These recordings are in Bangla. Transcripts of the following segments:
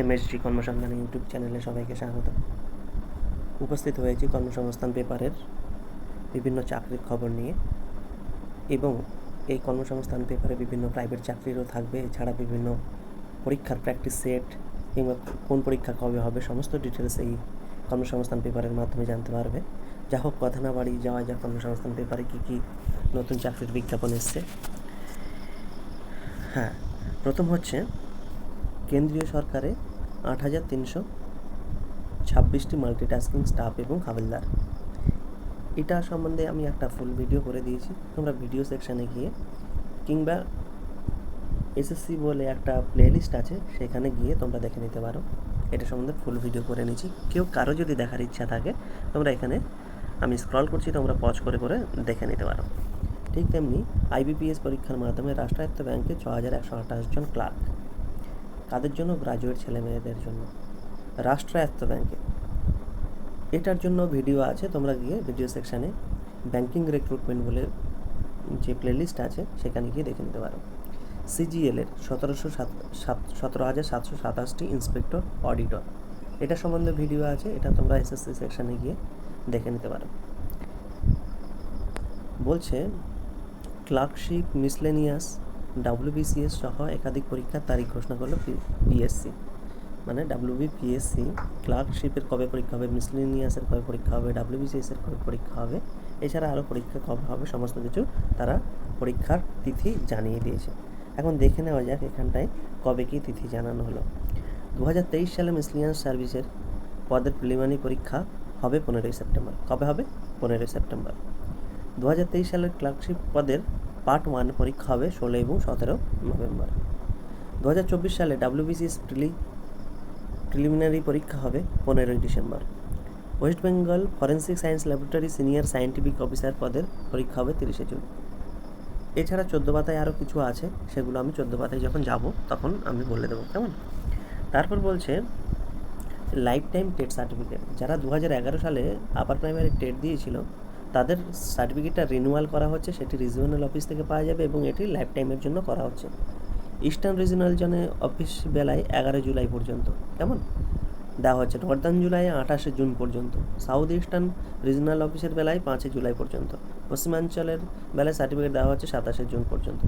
এমএসজি কর্মসংস্থান ইউটিউব চ্যানেলে সবাইকে স্বাগত। উপস্থিত হয়েছি কর্মসংস্থান পেপারের বিভিন্ন চাকরির খবর নিয়ে এবং এই কর্মসংস্থান পেপারে বিভিন্ন প্রাইভেট চাকরিরও থাকবে, এছাড়া বিভিন্ন পরীক্ষার প্র্যাকটিস সেট কিংবা কোন পরীক্ষা কবে হবে, সমস্ত ডিটেলস এই কর্মসংস্থান পেপারের মাধ্যমে জানতে পারবে। যা হোক, কথা না বাড়ি যাওয়া যাক, কর্মসংস্থান পেপারে কী কী নতুন চাকরির বিজ্ঞাপন এসছে। হ্যাঁ প্রথম হচ্ছে কেন্দ্রীয় সরকারে আট হাজার তিনশো ছাব্বিশটি মাল্টিটাস্কিং স্টাফ এবং হাবিলদার। এটা সম্বন্ধে আমি একটা ফুল ভিডিও করে দিয়েছি। তোমরা ভিডিও সেকশানে গিয়ে কিংবা এসএসসি বলে একটা প্লেলিস্ট আছে, সেখানে গিয়ে তোমরা দেখে নিতে পারো। এটা সম্বন্ধে ফুল ভিডিও করে নিয়েছি। কেউ কারও যদি দেখার ইচ্ছা থাকে, তোমরা এখানে আমি স্ক্রল করছি, তোমরা পজ করে করে দেখে নিতে পারো। ঠিক তেমনি আইবিপিএস পরীক্ষার মাধ্যমে রাষ্ট্রায়ত্ত ব্যাংকে ছ হাজার একশো আঠাশ জন ক্লার্ক কাদের জন্য? গ্রাজুয়েট ছেলে মেয়েদের জন্য। রাষ্ট্রায়ত্ত ব্যাংকে এটার জন্য ভিডিও আছে, তোমরা গিয়ে ভিডিও সেকশানে ব্যাংকিং রিক্রুটমেন্ট বলে যে প্লেলিস্ট আছে, সেখানে গিয়ে দেখে নিতে পারো। সিজিএল এর সতেরোশো সাত সাত, সতেরো হাজার সাতশো সাতাশটি ইন্সপেক্টর অডিটর এটা সম্বন্ধে ভিডিও আছে, এটা তোমরা এসএসসি সেকশানে গিয়ে দেখে নিতে পারো। বলছে ক্লার্কশিপ মিসলেনিয়াস ডাব্লিউবিসিএস সহ একাধিক পরীক্ষার তারিখ ঘোষণা করল পিএসসি মানে ডাব্লিউবি পিএসসি ক্লার্কশিপের কবে পরীক্ষা হবে, মিসলিনিয়াসের কবে পরীক্ষা হবে ডাব্লিউবিসিএস এর কবে পরীক্ষা হবে, এছাড়া আরও পরীক্ষা কবে হবে, সমস্ত কিছু তারা পরীক্ষার তিথি জানিয়ে দিয়েছে। এখন দেখে নেওয়া যাক এখানটায় কবে কী তিথি জানানো হলো। দু হাজার তেইশ সালে মিসলিয়ান্স সার্ভিসের পদের প্রিলিমিনারি পরীক্ষা হবে পনেরোই সেপ্টেম্বর। কবে হবে? পনেরোই সেপ্টেম্বর। দু হাজার তেইশ সালের ক্লার্কশিপ পদের পার্ট ওয়ান পরীক্ষা হবে ষোলো এবং সতেরো নভেম্বর। দু হাজার চব্বিশ সালে ডাব্লিউবিসিএস প্রিলি প্রিলিমিনারি পরীক্ষা হবে পনেরোই December. West Bengal forensic science laboratory senior scientific officer পদের পরীক্ষা হবে তিরিশে জুন। এছাড়া চোদ্দ পাতায় আরও কিছু আছে, সেগুলো আমি চোদ্দ পাতায় যখন যাব তখন আমি বলে দেবো, কেমন? তারপর বলছে লাইফ টাইম টেট সার্টিফিকেট যারা দু হাজার এগারো সালে আপার প্রাইমারি টেট দিয়েছিল তাদের সার্টিফিকেটটা রিনিউয়াল করা হচ্ছে, সেটি রিজিওনাল অফিস থেকে পাওয়া যাবে এবং এটি লাইফ টাইমের জন্য করা হচ্ছে। ইস্টার্ন রিজিওনাল জনে অফিস বেলায় এগারো জুলাই পর্যন্ত, কেমন? দেওয়া হচ্ছে। নর্দার্ন জুলাই আঠাশে জুন পর্যন্ত সাউথ ইস্টার্ন রিজনাল অফিসের বেলায় পাঁচই জুলাই পর্যন্ত পশ্চিমাঞ্চলের বেলায় সার্টিফিকেট দেওয়া হচ্ছে সাতাশে জুন পর্যন্ত।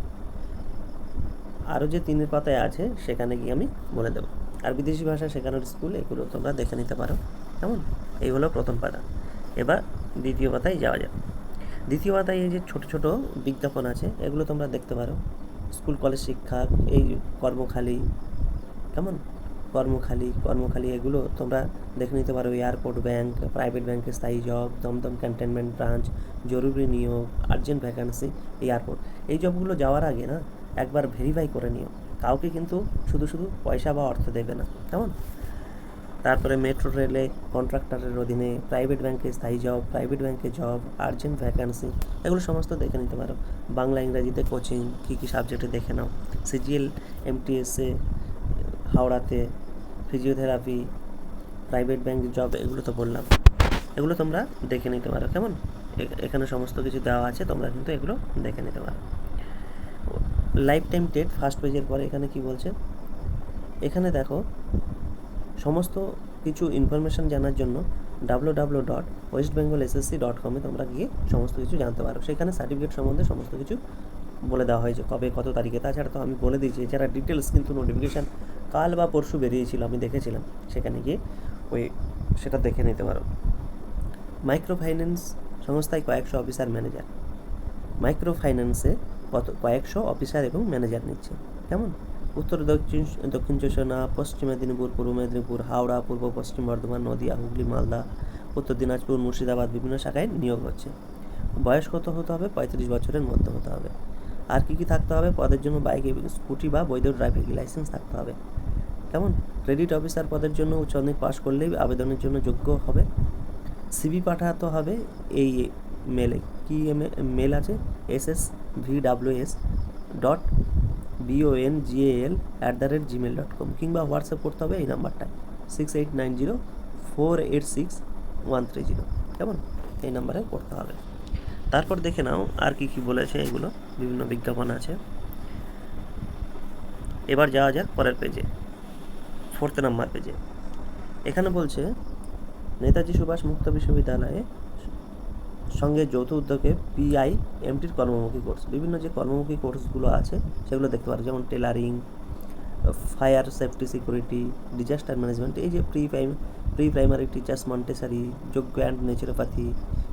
আরও যে তিনের পাতায় আছে, সেখানে গিয়ে আমি বলে দেবো। আর বিদেশি ভাষা শেখানোর স্কুল এগুলো তোমরা দেখে নিতে পারো, কেমন? এই হলো প্রথম পাতা। এবার দ্বিতীয় পাতায় যাওয়া যাক। দ্বিতীয় পাতায় এই যে ছোট ছোট বিজ্ঞাপন আছে, এগুলো তোমরা দেখতে পারো। স্কুল, কলেজ শিক্ষা, এই কর্মখালি, কেমন? কর্মখালি কর্মখালি এগুলো তোমরা দেখে নিতে পারো। এয়ারপোর্ট ব্যাংক, প্রাইভেট ব্যাংকের স্থায়ী জব, দমদম ক্যান্টনমেন্ট ব্রাঞ্চ, জরুরি নিয়োগ, আর্জেন্ট ভ্যাকান্সি এয়ারপোর্ট। এই জবগুলো যাওয়ার আগে না, একবার ভেরিফাই করে নিও। কাউকে কিন্তু শুধু শুধু পয়সা বা অর্থ দেবে না। কেমন? তারপরে মেট্রো রেলে কন্ট্রাক্টরের অধীনে প্রাইভেট ব্যাংকে স্থায়ী জব প্রাইভেট ব্যাংকে জব আর্জেন্ট ভ্যাকান্সি এগুলো সমস্ত দেখে নিতে পারো। বাংলা, ইংরাজিতে কোচিং কী কী সাবজেক্টে দেখে নাও। সিজিএল এমটিএসএ হাওড়াতে ফিজিওথেরাপি প্রাইভেট ব্যাংক জব এগুলো তো বললাম। এগুলো তোমরা দেখে নিতে পারো, কেমন? এখানে সমস্ত কিছু দেওয়া আছে, তোমরা কিন্তু এগুলো দেখে নিতে পারো। লাইফ টাইম টেট ফার্স্ট পেজের পরে এখানে কি বলছে? এখানে দেখো সমস্ত কিছু ইনফরমেশান জানার জন্য W W dot West Bengal SSC dot কমে তোমরা গিয়ে সমস্ত কিছু জানতে পারো। সেখানে সার্টিফিকেট সম্বন্ধে সমস্ত কিছু বলে দেওয়া হয়েছে, কবে, কত তারিখে। তাছাড়া তো আমি বলে দিয়েছি এছাড়া ডিটেলস কিন্তু নোটিফিকেশান কাল বা পরশু বেরিয়েছিল, আমি দেখেছিলাম। সেখানে গিয়ে ওই সেটা দেখে নিতে পারো। মাইক্রো ফাইন্যান্স সংস্থায় কয়েকশো অফিসার ম্যানেজার মাইক্রো ফাইন্যান্সে কত, কয়েকশো অফিসার এবং ম্যানেজার নিচ্ছে। কেমন? উত্তর দক্ষিণ দক্ষিণ চৌষনা, পশ্চিম মেদিনীপুর পূর্ব মেদিনীপুর, হাওড়া, পূর্ব পশ্চিম বর্ধমান, নদীয়া, হুগলি, মালদা, উত্তর দিনাজপুর, মুর্শিদাবাদ বিভিন্ন শাখায় নিয়োগ হচ্ছে। বয়স কত হতে হবে? পঁয়ত্রিশ বছরের মধ্যে হতে হবে। আর কী কী থাকতে হবে? পদের জন্য বাইক স্কুটি বা বৈধ ড্রাইভিং লাইসেন্স থাকতে হবে। কেমন? ক্রেডিট অফিসার পদের জন্য উচ্চ মাধ্যমিক পাশ করলেই আবেদনের জন্য যোগ্য হবে? সিবি পাঠাতে হবে এই মেলে। কি মেল আছে? S S V W S dot BON GAL at the rate Gmail dot com কিংবা হোয়াটসঅ্যাপ করতে হবে এই নাম্বারটায় six eight nine zero four eight six one three zero কেমন? এই নাম্বারে করতে হবে। তারপর দেখে নাও আর কি কি বলেছে এগুলো। বিভিন্ন বিজ্ঞাপন আছে। এবার যাওয়া যাক পরের পেজে ফোর্থ নাম্বার পেজে এখানে বলছে, নেতাজি সুভাষ মুক্ত বিশ্ববিদ্যালয়ে সঙ্গে যৌথ উদ্যোগে পিআই এমটির কর্মমুখী কোর্স। বিভিন্ন যে কর্মমুখী কোর্সগুলো আছে, সেগুলো দেখতে পারো। যেমন tailoring, fire safety, security, disaster management, এই যে pre prime, pre primary teachers, Montessori, যোগ্য and naturopathy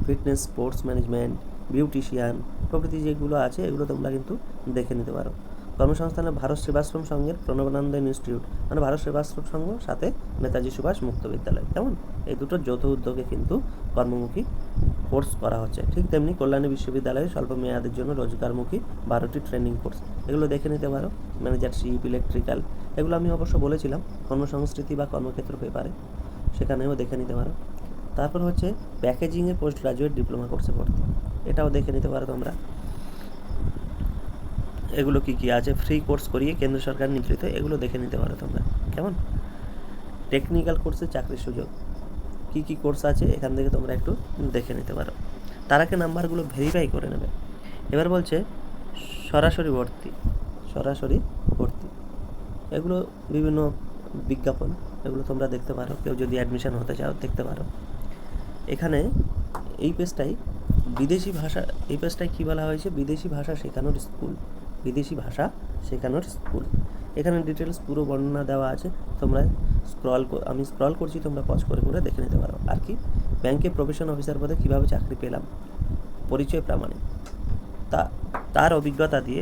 fitness sports management beautician প্রভৃতি যেগুলো আছে, এগুলো তোমরা কিন্তু দেখে নিতে পারো। কর্মসংস্থানে ভারত সেবাশ্রম সংঘের প্রণবানন্দ ইনস্টিটিউট মানে ভারত সেবাশ্রম সংঘ, সাথে নেতাজি সুভাষ মুক্ত বিদ্যালয়। কেমন? এই দুটো যৌথ উদ্যোগে কিন্তু কর্মমুখী কোর্স করা হচ্ছে। ঠিক তেমনি কল্যাণী বিশ্ববিদ্যালয়ে স্বল্প মেয়াদের জন্য রোজগারমুখী বারোটি ট্রেনিং কোর্স। এগুলো দেখে নিতে পারো। ম্যানেজার ম্যানেজারশিপ ইলেকট্রিক্যাল, এগুলো আমি অবশ্য বলেছিলাম, কর্মসংস্কৃতি বা কর্মক্ষেত্র পেপারে। সেখানেও দেখে নিতে পারো। তারপর হচ্ছে প্যাকেজিংয়ে পোস্ট গ্রাজুয়েট ডিপ্লোমা কোর্সে ভর্তি। এটাও দেখে নিতে পারো তোমরা। এগুলো কি কি আছে? ফ্রি কোর্স করিয়ে কেন্দ্র সরকার নির্ধারিত, এগুলো দেখে নিতে পারো তোমরা। কেমন? টেকনিক্যাল কোর্সে চাকরির সুযোগ। কি কি কোর্স আছে? এখান থেকে তোমরা একটু দেখে নিতে পারো। তার আগে নাম্বারগুলো ভেরিফাই করে নেবে। এবার বলছে, সরাসরি ভর্তি। সরাসরি ভর্তি। এগুলো বিভিন্ন বিজ্ঞাপন, এগুলো তোমরা দেখতে পারো। কেউ যদি অ্যাডমিশন হতে চাও, দেখতে পারো। এখানে এই পেজটাই বিদেশি ভাষা, এই পেজটায় কী বলা হয়েছে? বিদেশি ভাষা শেখানোর স্কুল বিদেশি ভাষা শেখানোর স্কুল। এখানে ডিটেলস পুরো বর্ণনা দেওয়া আছে। তোমরা স্ক্রল আমি স্ক্রল করছি, তোমরা পজ করে করে দেখে নিতে পারো। আর কি? ব্যাংকে প্রফেশন অফিসার পদে কীভাবে চাকরি পেলাম? পরিচয় প্রামাণিক তা তার অভিজ্ঞতা দিয়ে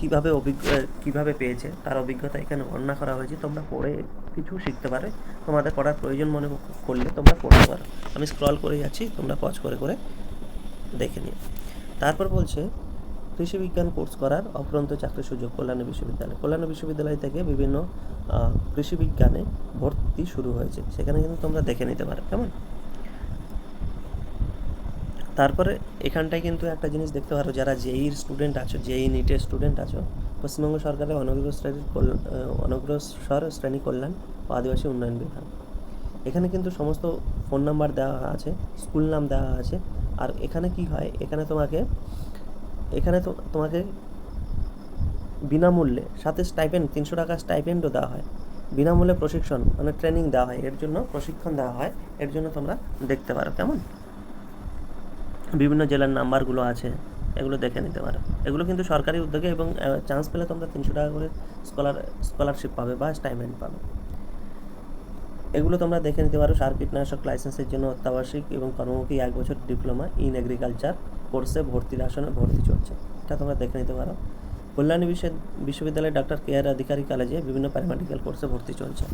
কীভাবে অভিজ্ঞ কীভাবে পেয়েছে, তার অভিজ্ঞতা এখানে বর্ণনা করা হয়েছে। তোমরা পড়ে কিছু শিখতে পারে। তোমাদের পড়ার প্রয়োজন মনে করলে তোমরা পড়তে পারো। আমি স্ক্রল করে যাচ্ছি, তোমরা পজ করে করে দেখে নিও। তারপর বলছে কৃষি বিজ্ঞান কোর্স করার অফুরন্ত চাকরির সুযোগ কল্যাণ বিশ্ববিদ্যালয়। কল্যাণ বিশ্ববিদ্যালয় থেকে বিভিন্ন কৃষি বিজ্ঞানে ভর্তি শুরু হয়েছে। সেখানে কিন্তু তোমরা দেখে নিতে পারো। কেমন? তারপরে এখানটায় কিন্তু একটা জিনিস দেখতে পারো, যারা জেইর স্টুডেন্ট আছো, জেই নিটের স্টুডেন্ট আছো, পশ্চিমবঙ্গ সরকারের অনগ্রসর অনগ্রসর শ্রেণি কল্যাণ ও আদিবাসী উন্নয়ন বিভাগ। এখানে কিন্তু সমস্ত ফোন নাম্বার দেওয়া আছে স্কুল নাম দেওয়া আছে। আর এখানে কি হয়? এখানে তোমাকে এখানে তো তোমাকে বিনামূল্যে সাথে স্টাইপেন্ড তিনশো টাকা স্টাইপেন্ডও দেওয়া হয়। বিনামূল্যে প্রশিক্ষণ মানে ট্রেনিং দেওয়া হয়। এর জন্য প্রশিক্ষণ দেওয়া হয়। এর জন্য তোমরা দেখতে পারো, কেমন? বিভিন্ন জেলার নাম্বারগুলো আছে, এগুলো দেখে নিতে পারো। এগুলো কিন্তু সরকারি উদ্যোগে এবং চান্স পেলে তোমরা তিনশো টাকা করে স্কলার স্কলারশিপ পাবে বা স্টাইপেন্ড পাবে। এগুলো তোমরা দেখে নিতে পারো। সার কীটনাশক লাইসেন্সের জন্য অত্যাবশ্যিক এবং কর্মমুখী এক বছর ডিপ্লোমা ইন এগ্রিকালচার কোর্সে ভর্তির আসনে ভর্তি চলছে। এটা তোমরা দেখে নিতে পারো। কল্যাণী বিশ্ব- বিশ্ববিদ্যালয়ে ডক্টর কে আর অধিকারী কলেজে বিভিন্ন প্যারামেডিক্যাল কোর্সে ভর্তি চলছে।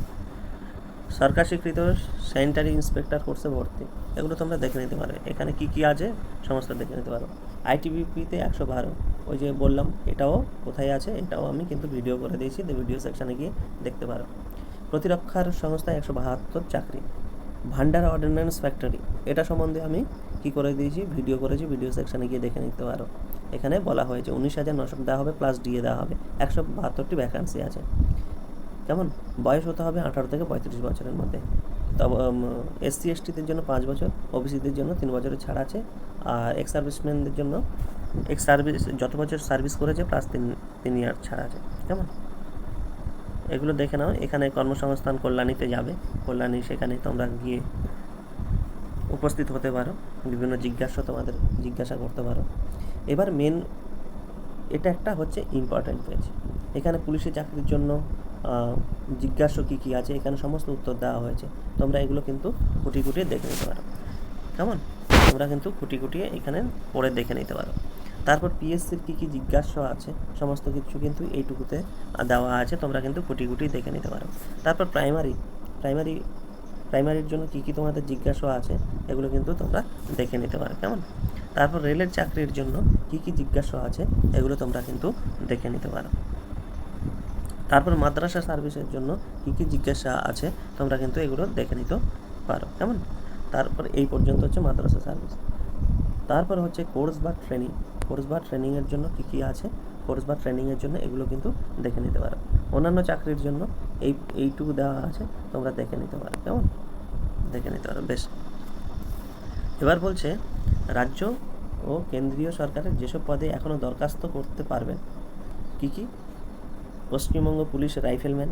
সরকার স্বীকৃত স্যানিটারি ইন্সপেক্টর কোর্সে ভর্তি। এগুলো তোমরা দেখে নিতে পারো। এখানে কি কি আছে সমস্ত দেখে নিতে পারো। আইটিবিপিতে একশো বারো। ওই যে বললাম, এটাও কোথায় আছে, এটাও আমি কিন্তু ভিডিও করে দিয়েছি। ভিডিও সেকশানে গিয়ে দেখতে পারো। প্রতিরক্ষার সংস্থায় একশো বাহাত্তর চাকরি। ভান্ডার অর্ডিন্যান্স ফ্যাক্টরি এটা সম্বন্ধে আমি কি করে দিয়েছি? ভিডিও করেছি, ভিডিও সেকশানে গিয়ে দেখে নিতে পারো। এখানে বলা হয়েছে উনিশ হাজার নশো দেওয়া হবে প্লাস ডিএ দেওয়া হবে। একশো বাহাত্তরটি ভ্যাকান্সি আছে। কেমন? বয়স হতে হবে আঠারো থেকে পঁয়ত্রিশ বছরের মধ্যে। তবে এসসি এসটিদের জন্য পাঁচ বছর ওবিসিদের জন্য তিন বছরের ছাড় আছে। আর এক্স সার্ভিসম্যানদের জন্য এক্স সার্ভিস যত বছর সার্ভিস করেছে প্লাস তিন তিন ইয়ার ছাড় আছে। কেমন? এগুলো দেখে নাও। এখানে কর্মসংস্থান কল্যাণীতে যাবে। কল্যাণী সেখানে তোমরা গিয়ে উপস্থিত হতে পারো, বিভিন্ন জিজ্ঞাসা তোমাদের জিজ্ঞাসা করতে পারো। এবার মেন এটা একটা হচ্ছে ইম্পর্ট্যান্ট পেজ এখানে পুলিশের চাকরির জন্য জিজ্ঞাসা কী কী আছে, এখানে সমস্ত উত্তর দেওয়া হয়েছে। তোমরা এগুলো কিন্তু খুঁটি খুঁটিয়ে দেখে নিতে পারো। কেমন? তোমরা কিন্তু খুঁটি খুঁটিয়ে এখানে পড়ে দেখে নিতে পারো। তারপর পিএসসির কী কী জিজ্ঞাসা আছে, সমস্ত কিছু কিন্তু এইটুকুতে দেওয়া আছে, তোমরা কিন্তু খুঁটি খুঁটি দেখে নিতে পারো। তারপর প্রাইমারি প্রাইমারি প্রাইমারির জন্য কী কী তোমাদের জিজ্ঞাসা আছে, এগুলো কিন্তু তোমরা দেখে নিতে পারো, কেমন? তারপর রেলের চাকরির জন্য কী কী জিজ্ঞাসা আছে, এগুলো তোমরা কিন্তু দেখে নিতে পারো। তারপর মাদ্রাসা সার্ভিসের জন্য কী কী জিজ্ঞাসা আছে, তোমরা কিন্তু এগুলো দেখে নিতে পারো, কেমন? তারপর এই পর্যন্ত হচ্ছে মাদ্রাসা সার্ভিস। তারপর হচ্ছে কোর্স বা ট্রেনিং, কোর্স বা ট্রেনিংয়ের জন্য কী কী আছে, কোর্স বা ট্রেনিংয়ের জন্য এগুলো কিন্তু দেখে নিতে পারো। অন্যান্য চাকরির জন্য এই, এইটুকু দেওয়া আছে, তোমরা দেখে নিতে পারো, কেমন? দেখে নিতে পারো, বেশ। এবার বলছে, রাজ্য ও কেন্দ্রীয় সরকারের যেসব পদে এখনও দরখাস্ত করতে পারবেন কি কি? পশ্চিমবঙ্গ পুলিশ রাইফেলম্যান,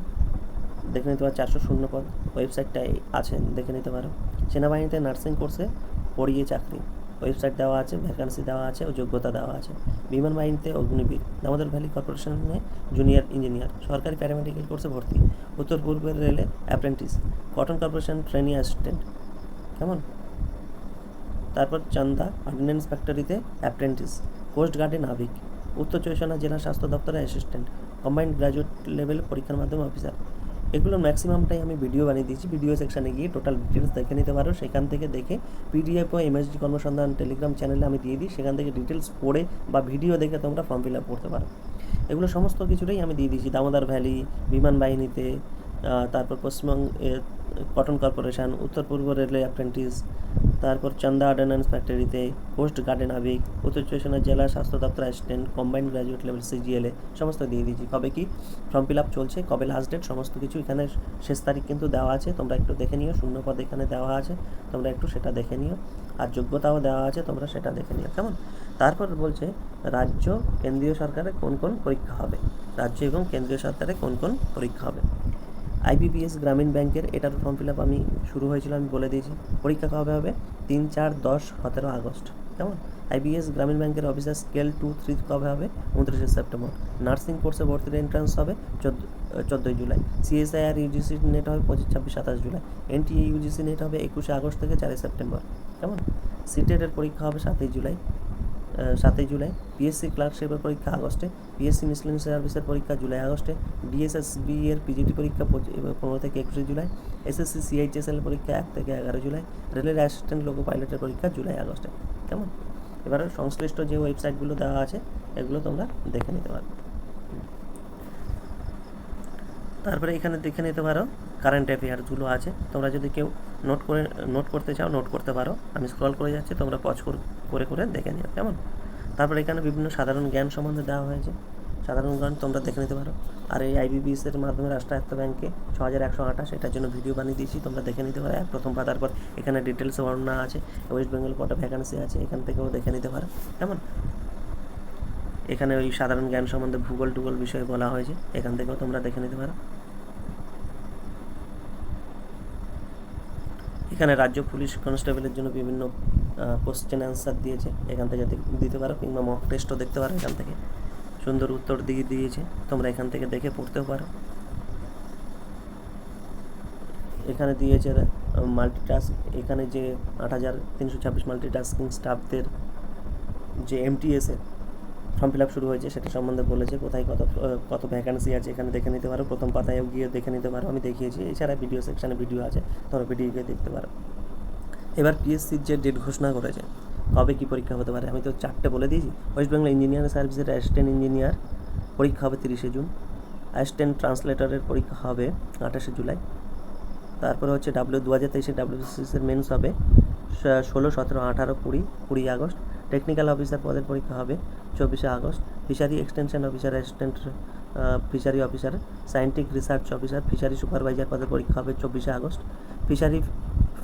দেখে নিতে পারো, চারশো শূন্য পদ, ওয়েবসাইটটায় আছে দেখে নিতে পারো। সেনাবাহিনীতে নার্সিং কোর্সে পড়িয়ে চাকরি। ওয়েবসাইট দেওয়া আছে ভ্যাকান্সি দেওয়া আছে, ও যোগ্যতা দেওয়া আছে। বিমান বাহিনীতে অগ্নিবীর, দামোদর ভ্যালি কর্পোরেশনে জুনিয়র ইঞ্জিনিয়ার সরকারি প্যারামেডিক্যাল কোর্সে ভর্তি, উত্তর পূর্বের রেলে apprentice cotton corporation trainee assistant কেমন? তারপর চান্দা অর্ডিন্যান্স ফ্যাক্টরিতে অ্যাপ্রেন্টিস কোস্ট গার্ডে নাবিক, উত্তর পরগনা জেলা স্বাস্থ্য দপ্তরে অ্যাসিস্ট্যান্ট কম্বাইন্ড গ্র্যাজুয়েট লেভেল পরীক্ষার মাধ্যমে অফিসার এগুলোর ম্যাক্সিমামটাই আমি ভিডিও বানিয়ে দিয়েছি। ভিডিও সেকশানে গিয়ে টোটাল ডিটেলস দেখে নিতে পারো। সেখান থেকে দেখে পিডিএফ ও এমএসডি কর্মসন্ধান টেলিগ্রাম চ্যানেলে আমি দিয়ে দিই। সেখান থেকে ডিটেলস পড়ে বা ভিডিও দেখে তোমরা ফর্ম ফিল আপ করতে পারো। এগুলো সমস্ত কিছুটাই আমি দিয়ে দিয়েছি। দামোদর ভ্যালি বিমান বাহিনীতে তারপর পশ্চিমবঙ্গ কটন কর্পোরেশন, উত্তর পূর্ব রেলওয়ে অ্যাপ্রেন্টিস তারপর চান্দা অর্ডিন্যান্স ফ্যাক্টরিতে পোস্ট গার্ডেন আবিক উত্তর চব্বিশ জেলা স্বাস্থ্য দপ্তর অ্যাসিস্ট্যান্ট কম্বাইন্ড গ্র্যাজুয়েট লেভেল সিজিএলএ সমস্ত দিয়ে দিয়েছি। কবে কি ফর্ম ফিল আপ চলছে, কবে লাস্ট ডেট সমস্ত কিছু এখানে শেষ তারিখ কিন্তু দেওয়া আছে। তোমরা একটু দেখে নিও শূন্য পদ এখানে দেওয়া আছে। তোমরা একটু সেটা দেখে নিও। আর যোগ্যতাও দেওয়া আছে, তোমরা সেটা দেখে নিও। কেমন? তারপর বলছে, রাজ্য কেন্দ্রীয় সরকারে কোন কোন পরীক্ষা হবে? রাজ্য এবং কেন্দ্রীয় সরকারে কোন কোন পরীক্ষা হবে? আইবিপিএস গ্রামীণ ব্যাংকের এটার ফর্ম ফিল আপ আমি শুরু হয়েছিল, আমি বলে দিয়েছি। পরীক্ষা কবে হবে? তিন চার দশ সতেরো আগস্ট। কেমন? আইবিএস গ্রামীণ ব্যাংকের অফিসার স্কেল টু থ্রি কবে হবে? উনত্রিশে সেপ্টেম্বর। নার্সিং কোর্সে ভর্তির এন্ট্রান্স হবে চোদ্দ, চোদ্দোই জুলাই। সিএসআইআর ইউজিসি নেট হবে পঁচিশ, ছাব্বিশ, সাতাশ জুলাই। এনটিএ ইউজিসি নেট হবে একুশে আগস্ট থেকে চারই সেপ্টেম্বর। কেমন? সিটেটের পরীক্ষা হবে সাতই জুলাই। সাতই জুলাই পিএসসি ক্লার্কশিপের পরীক্ষা আগস্টে পিএসসি মিসলিন সার্ভিসের পরীক্ষা জুলাই আগস্টে ডিএসএসবি এর পিজিটি পরীক্ষা পনেরো থেকে একুশে জুলাই এসএসসি সিএইচএসএল পরীক্ষা এক থেকে এগারো জুলাই, রেলের অ্যাসিস্ট্যান্ট লোকো পাইলটের পরীক্ষা জুলাই আগস্টে, কেমন? এবারে সংশ্লিষ্ট যে ওয়েবসাইটগুলো দেওয়া আছে, এগুলো তোমরা দেখে নিতে পারো। তারপরে এখানে দেখে নিতে পারো কারেন্ট অ্যাফেয়ার্সগুলো আছে, তোমরা যদি কেউ নোট করে নোট করতে চাও নোট করতে পারো। আমি স্ক্রল করে যাচ্ছি, তোমরা পজ করে করে দেখে নিও, কেমন? তারপরে এখানে বিভিন্ন সাধারণ জ্ঞান সম্বন্ধে দেওয়া হয়েছে। সাধারণ জ্ঞান তোমরা দেখে নিতে পারো। আর এই আইবিবিএস এর মাধ্যমে রাষ্ট্রায়ত্ত ব্যাংকে ছ হাজার একশো আঠাশ, এটার জন্য ভিডিও বানিয়ে দিয়েছি, তোমরা দেখে নিতে পারো। প্রথম পাতার পর এখানে ডিটেলসে বর্ণনা আছে ওয়েস্ট বেঙ্গল কটা ভ্যাকান্সি আছে, এখান থেকেও দেখে নিতে পারো, কেমন? এখানে ওই সাধারণ জ্ঞান সম্বন্ধে ভূগোল টুগোল বিষয়ে বলা হয়েছে, এখান থেকেও তোমরা দেখে নিতে পারো। এখানে রাজ্য পুলিশ কনস্টেবলের জন্য বিভিন্ন কোশ্চেন অ্যান্সার দিয়েছে। এখান থেকে দিতে পারো কিংবা মক টেস্টও দেখতে পারো এখান থেকে। সুন্দর উত্তর দিয়ে দিয়েছে। তোমরা এখান থেকে দেখে পড়তেও পারো। এখানে দিয়েছে মাল্টিটাস্ক এখানে যে আট হাজার তিনশো ছাব্বিশ মাল্টিটাস্কিং স্টাফদের যে এমটিএসের ফর্ম ফিল আপ শুরু হয়েছে, সেটা সম্বন্ধে বলেছে কোথায় কত কত ভ্যাকান্সি আছে, এখানে দেখে নিতে পারো, প্রথম পাতায়ও গিয়ে দেখে নিতে পারো, আমি দেখিয়েছি, এছাড়া ভিডিও সেকশানে ভিডিও আছে তোমরা ভিডিও গিয়ে দেখতে পারো। এবার পিএসসির যে ডেট ঘোষণা করেছে, কবে কী পরীক্ষা হতে পারে, আমি তো চারটে বলে দিয়েছি ওয়েস্ট বেঙ্গল ইঞ্জিনিয়ারিং সার্ভিসের অ্যাসিস্ট্যান্ট ইঞ্জিনিয়ার পরীক্ষা হবে তিরিশে জুন অ্যাসিস্ট্যান্ট ট্রান্সলেটরের পরীক্ষা হবে আঠাশে জুলাই, তারপরে হচ্ছে ডাব্লিউ দু হাজার তেইশে ডাব্লিউসিসির মেন্স হবে, ষোলো, সতেরো, আঠারো, কুড়ি কুড়ি আগস্ট টেকনিক্যাল অফিসার পদের পরীক্ষা হবে চব্বিশে August fishery extension officer assistant fishery officer scientific research officer fishery supervisor পদের পরীক্ষা হবে চব্বিশে আগস্ট ফিশারি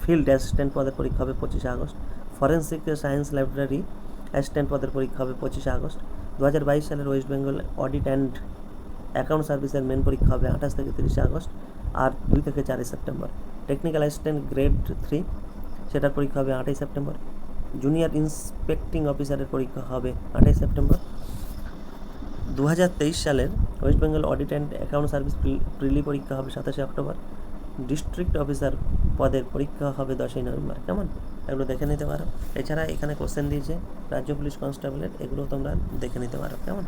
ফিল্ড অ্যাসিস্ট্যান্ট পদের পরীক্ষা হবে পঁচিশে August forensic science laboratory assistant পদের পরীক্ষা হবে পঁচিশে আগস্ট দু হাজার বাইশ সালের West Bengal audit and account সার্ভিসের মেন পরীক্ষা হবে আঠাশ থেকে তিরিশে আগস্ট আর দুই থেকে চারই September. Technical assistant grade three সেটার পরীক্ষা হবে আটই সেপ্টেম্বর। জুনিয়র ইন্সপেক্টিং অফিসারের পরীক্ষা হবে আঠাই সেপ্টেম্বর। দু হাজার তেইশ সালের West Bengal audit and account service prelim পরীক্ষা হবে সাতাশে অক্টোবর। ডিস্ট্রিক্ট অফিসার পদের পরীক্ষা হবে দশই নভেম্বর। কেমন? এগুলো দেখে নিতে পারো। এছাড়া এখানে কোশ্চেন দিয়েছে রাজ্য পুলিশ কনস্টেবলের, এগুলো তোমরা দেখে নিতে পারো। কেমন?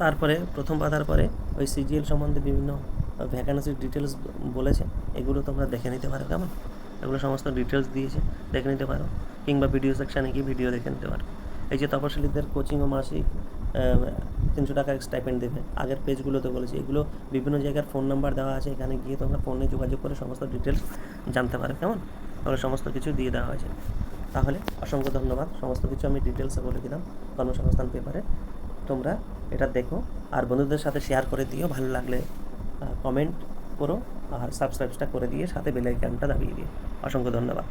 তারপরে প্রথম পাতার পরে ওই সিজিএল সম্বন্ধে বিভিন্ন ভ্যাকান্সির ডিটেলস বলেছে, এগুলো তোমরা দেখে নিতে পারো। কেমন? এগুলো সমস্ত ডিটেলস দিয়েছে, দেখে নিতে পারো। কিংবা ভিডিও সেকশানে গিয়ে ভিডিও দেখে নিতে পারো। এই যে তপশিলীদের কোচিং ও মাসিক তিনশো টাকা স্টাইপেন্ড দেবে। আগের পেজগুলোতে বলেছি, এগুলো বিভিন্ন জায়গার ফোন নাম্বার দেওয়া আছে, এখানে গিয়ে তোমরা ফোনে যোগাযোগ করে সমস্ত ডিটেলস জানতে পারো, কেমন? তাহলে সমস্ত কিছু দিয়ে দেওয়া হয়েছে। তাহলে অসংখ্য ধন্যবাদ, সমস্ত কিছু আমি ডিটেলসে বলে দিলাম কর্মসংস্থান পেপারে তোমরা এটা দেখো, আর বন্ধুদের সাথে শেয়ার করে দিও, ভালো লাগলে কমেন্ট করো আর সাবস্ক্রাইবটা করে দিয়ে সাথে বেলাইকানটা দাবিয়ে দিও অসংখ্য ধন্যবাদ।